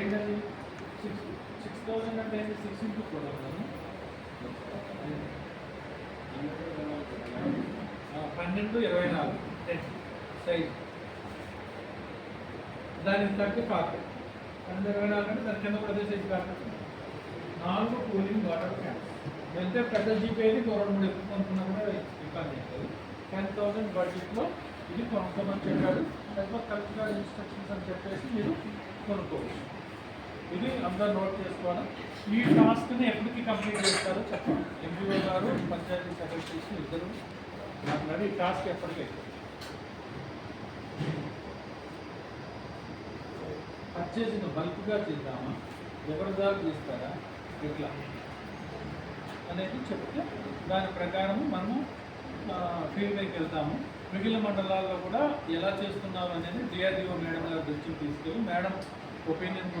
ఏంటండి? Six six thousand అంటే six into four పన్నెండు ఇరవై నాలుగు. టెన్ సైజ్ దానికి తగ్గ కార్పెట్ పన్నెండు ఇరవై నాలుగు అంటే దాని కింద కూడా అదే సైజ్ కార్పెట్ నాలుగు కూలింగ్ వాటర్ క్యాన్స్ వెళ్తే పెద్ద జీపీ అయితే ఇంకో రెండు మూడు ఎక్కువ కొనుక్కున్నా కూడా ఇబ్బంది అవుతుంది టెన్ థౌసండ్ బడ్జెట్లో ఇది కొనుక్కోమని చెప్పాడు. లేకపోతే కరెక్ట్గా ఇన్స్ట్రక్షన్స్ అని చెప్పేసి మీరు కొనుక్కోవచ్చు. ఇది అందరూ నోట్ చేసుకోవాలి. ఈ టాస్క్ని ఎప్పటికి కంప్లీట్ చేస్తారో చెప్పండి. ఎంపీఓ గారు పంచాయతీ సెక్రటరీస్ ఇద్దరు మాట్లాడి ఈ టాస్క్ ఎప్పటికీ పర్చేసింగ్ బల్క్గా చేద్దామా? ఎవరి దాకా తీస్తారా ఎట్లా? అనేది చెప్తే దాని ప్రకారం మనము ఫీల్డ్కి వెళ్తాము. మిగిలిన మండలాల్లో కూడా ఎలా చేస్తున్నారు అనేది డిఆర్డిఓ మేడం గారి దృష్టికి తీసుకెళ్ళి మేడం ఒపీనియన్ కూడా